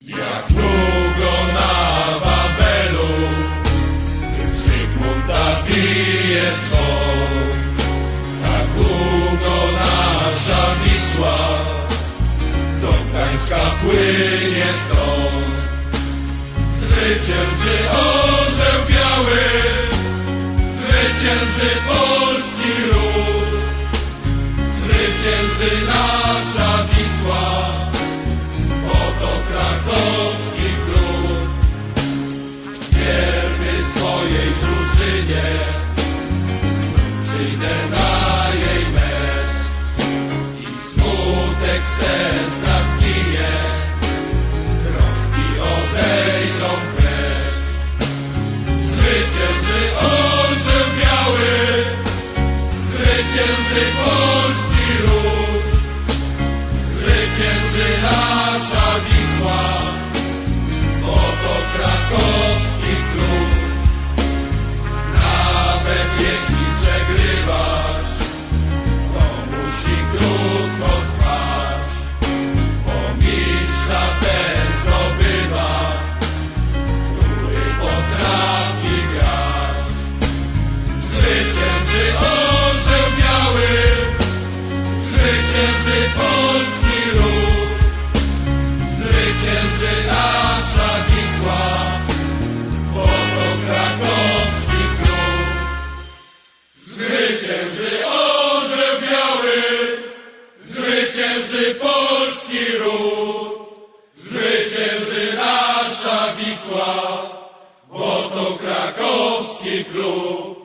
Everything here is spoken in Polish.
Jak długo na Wawelu Zygmunta bije dzwon. Tak długo nasza Wisła Do Gdańska płynie stąd. Zwycięży orzeł biały Zwycięży polski lud Zwycięży nasza Wisła Zwycięży polski ród Zwycięży nasza Zwycięży polski ruch, zwycięży nasza Wisła, oto krakowski klub. Zwycięży orzeł biały, zwycięży polski ruch, zwycięży nasza Wisła, oto krakowski klub.